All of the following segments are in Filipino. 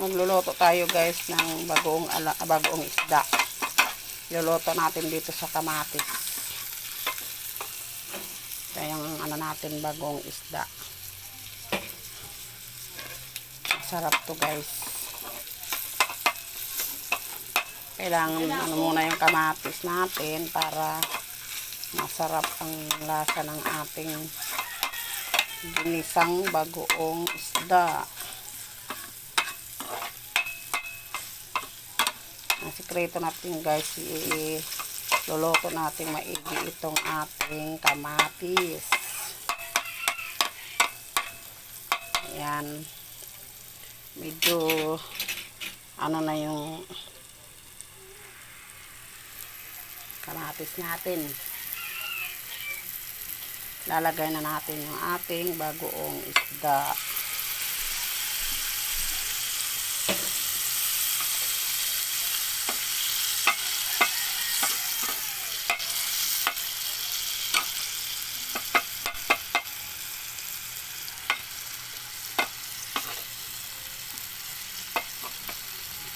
Magluluto tayo guys ng bagoong, ala, bagoong isda. Luluto natin dito sa kamatis. Ito yung ano natin bagoong isda. Sarap to guys. Kailangan ano muna yung kamatis natin para masarap ang lasa ng ating ginisang bagoong isda. Sikreto natin guys, i-luluto natin maigi itong ating kamatis. Ayan. Medyo ano na yung kamatis natin. Lalagay na natin yung ating bagoong isda.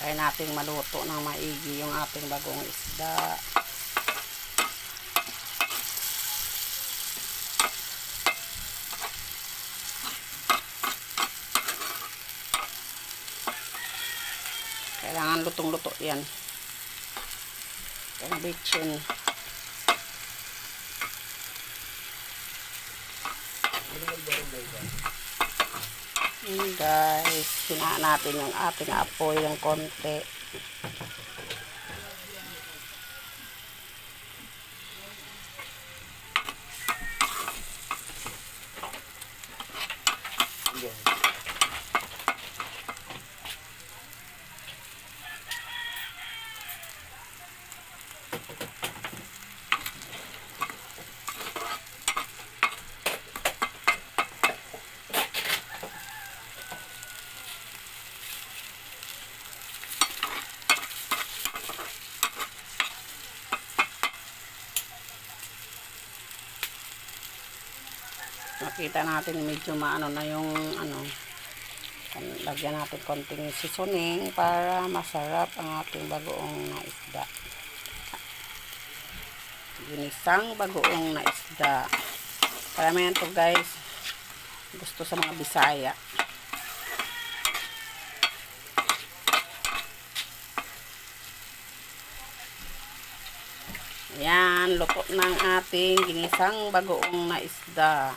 Kaya natin maluto ng maigi yung ating bagong isda. Kailangan lutong-luto yan. Itong bitchin. Yun guys, hinaan natin yung ating apoy ng konti. Makita natin medyo maano na yung ano lagyan natin konting seasoning para masarap ang ating bagoong na isda. Ginisang bagoong na isda. Karamihan to guys gusto sa mga Bisaya. Yan, luto ng ating ginisang bagoong na isda.